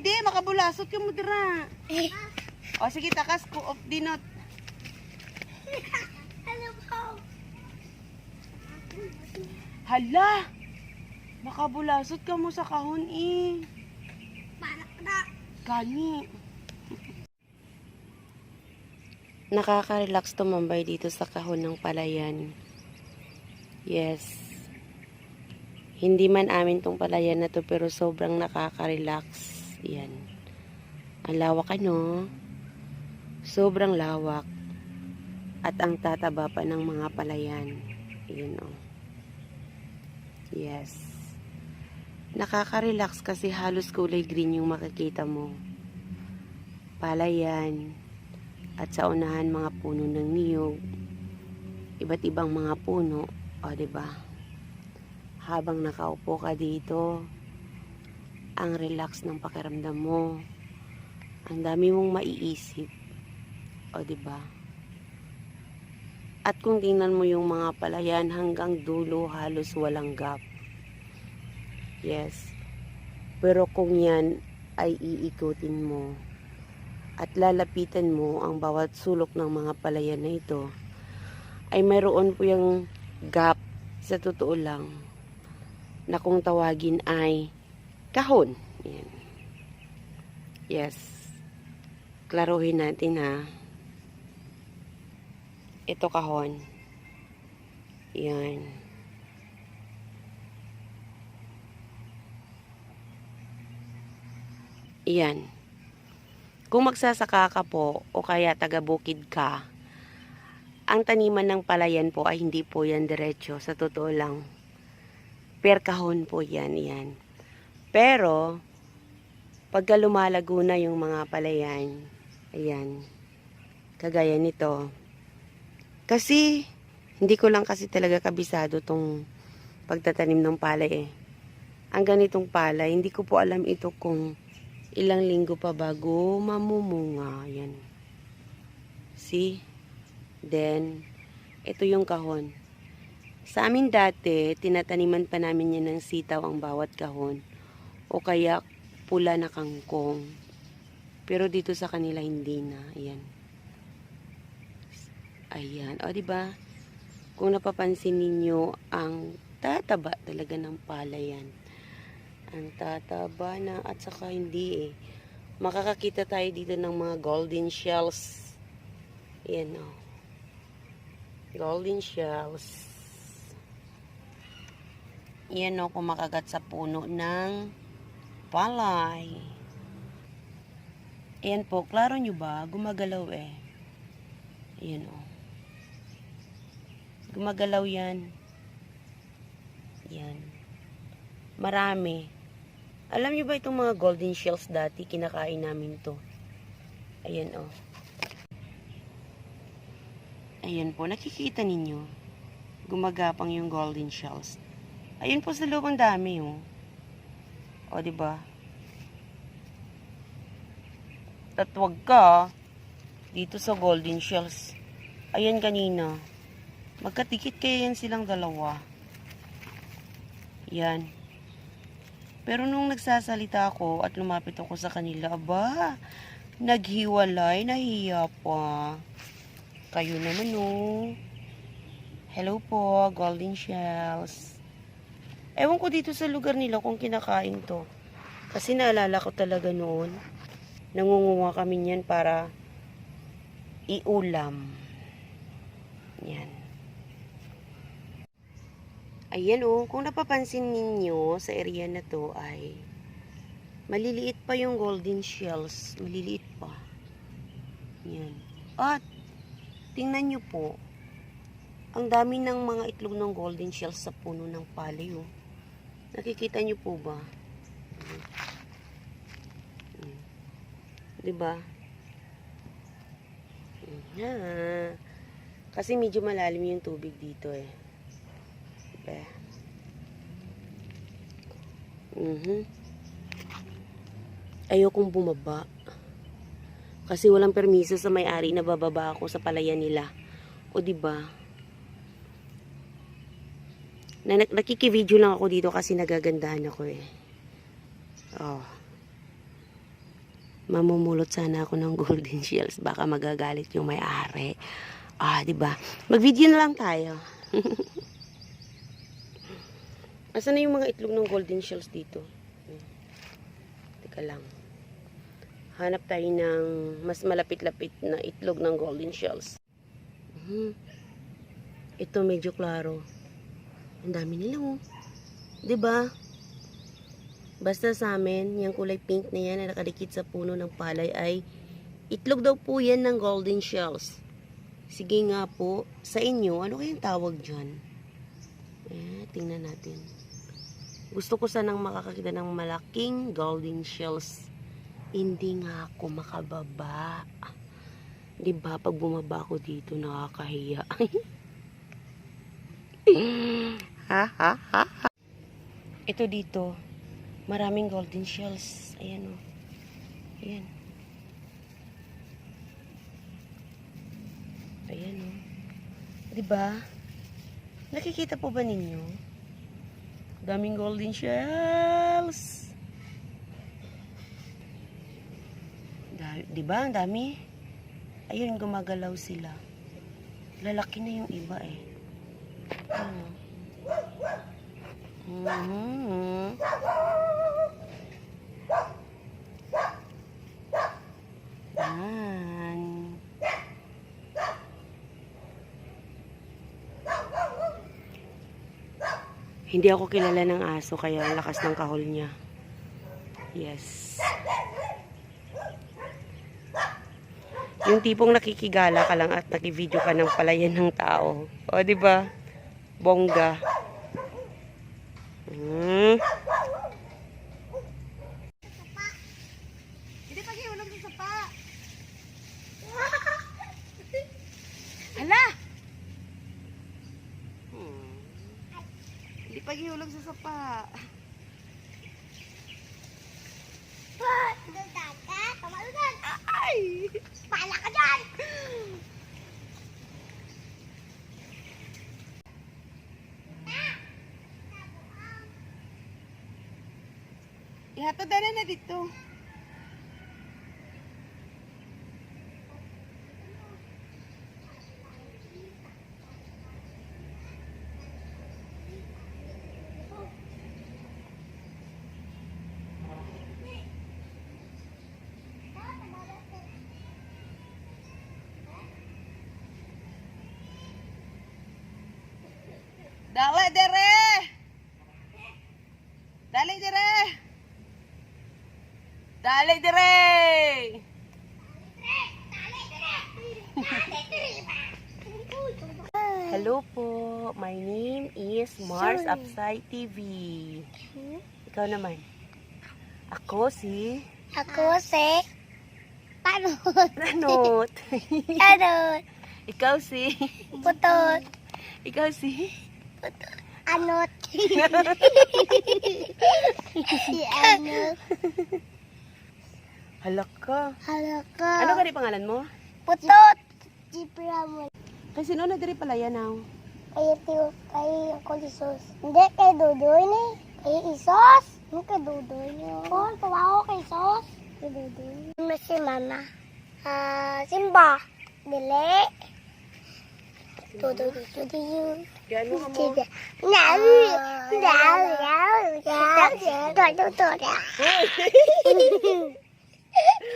Hindi, makabulasot ka mo dira. O sige, takas ko of dinot. Hala! Makabulasot ka mo sa kahon eh. Gani. Nakaka-relax tumambay dito sa kahon ng palayan. Yes. Hindi man amin tong palayan na to pero sobrang nakaka-relax. Yan. Ang lawak ano. Sobrang lawak. At ang tataba pa ng mga palayan. Yun oh. Yes. Nakaka-relax kasi halos kulay green yung makikita mo. Palayan. At sa unahan mga puno ng niyog. Iba't ibang mga puno. O, ba? Habang nakaupo ka dito, ang relax ng pakiramdam mo. Ang dami mong maiisip. O, ba? At kung tingnan mo yung mga palayan hanggang dulo halos walang gap. Yes. Pero kung yan ay iikutin mo at lalapitan mo ang bawat sulok ng mga palayan na ito, ay mayroon po yung gap sa totoo lang na kung tawagin ay kahon. Yan. Yes. Klaruhin natin ha. Ito kahon. Yan. Yan. Kung magsasaka ka po o kaya taga-bukid ka, ang taniman ng palayan po ay hindi po yan diretso. Sa totoo lang. Per kahon po yan, yan. Pero, pagka lumalago na yung mga palayan, ayan, kagaya nito. Kasi, hindi ko lang kasi talaga kabisado tong pagtatanim ng palay eh. Ang ganitong palay, hindi ko po alam ito kung ilang linggo pa bago mamumunga. Yan. See? Then, ito yung kahon. Sa amin dati, tinataniman pa namin yan ng sitaw ang bawat kahon. O kaya pula na kangkong. Pero dito sa kanila hindi na. Ayan. Ayan. O, ba? Kung napapansin ninyo, ang tataba talaga ng palayan. Ang tataba na at saka hindi eh. Makakakita tayo dito ng mga golden shells. Yan o. Golden shells. Yan o, kumakagat sa puno ng palay. Ayan po, klaro nyo ba? Gumagalaw eh. Ayan o. Gumagalaw yan. Yan. Marami. Alam nyo ba itong mga golden shells dati? Kinakain namin to. Ayan o. Ayan po, nakikita ninyo. Gumagapang yung golden shells. Ayun po sa loob ang dami oh. O, di ba? At wag ka dito sa golden shells. Ayan kanina. Magkatikit kaya yan silang dalawa. Yan. Pero nung nagsasalita ako at lumapit ako sa kanila, aba, naghiwalay, nahiya pa. Kayo naman oh. Hello po, golden shells. Ewan ko dito sa lugar nila kung kinakain to. Kasi naalala ko talaga noon, nangunguha kami niyan para iulam. Yan. Ayan oh, kung napapansin ninyo sa area na to ay maliliit pa yung golden shells. Maliliit pa. Yan. At tingnan nyo po, ang dami ng mga itlog ng golden shells sa puno ng palay oh. Nakikita nyo po ba? Mm. Diba? Yeah. Kasi medyo malalim yung tubig dito eh. Diba? Mhm. Ayokong bumaba. Kasi walang permiso sa may-ari na bababa ako sa palayan nila. O di ba? Na nak- nakikivideo lang ako dito kasi nagagandahan ako eh. Oh. mamumulot sana ako ng golden shells. Baka magagalit yung may-ari. Ah, di ba? Mag-video na lang tayo. Asan na yung mga itlog ng golden shells dito? Hmm. Teka lang. Hanap tayo ng mas malapit-lapit na itlog ng golden shells. Mhm. Ito medyo klaro. Ang dami nila oh. 'Di ba? Basta sa amin, yung kulay pink na yan na nakadikit sa puno ng palay ay itlog daw po yan ng golden shells. Sige nga po, sa inyo, ano kayang tawag dyan? Eh, tingnan natin. Gusto ko sanang makakakita ng malaking golden shells. Hindi nga ako makababa. Di ba pag bumaba ako dito, nakakahiya. Ito dito, maraming golden shells. Ayan o. Ayan. Ayan o. Di ba? Nakikita po ba ninyo? Daming golden shells. Da- di ba? Ang dami. Ayun, gumagalaw sila. Lalaki na yung iba eh. Ano? Mhm. Yan. Hindi ako kilala ng aso kaya ang lakas ng kahol niya. Yes. Yung tipong nakikigala ka lang at nakivideo ka ng palayan ng tao. O, di ba? Bongga. Hmm. Hindi pa giulog sa sapa. Pa gihulog sa sapa. Dagdag ka, kamalugan. Ay! Pala ka dyan! Ihatod na na dito. Dali dire! Dali dire! Dali dire! Hello po, my name is Mars Sorry. Upside TV. Ikaw naman. Ako si Ako si... Paano? Ranot. Ano? Ikaw si... Putot. Ikaw si... Anot. si Anot. Halak ka. Halaka. Ano gani pangalan mo? Putot. Jipra mo. Kay sino na diri pala yan now? Kay tiyo, kay Uncle Isos. Hindi, kay Dudoy ni. Kay Isos. Hindi kay Dudoy niyo. Kung tuwa ko kay Isos. Kay Dudoy. Ano si Mama? Ah, Simba. Dili. Dudoy, Dudoy, Dudoy. Gano ka mo? Sige. Now, now, now, now, now, now, now, now,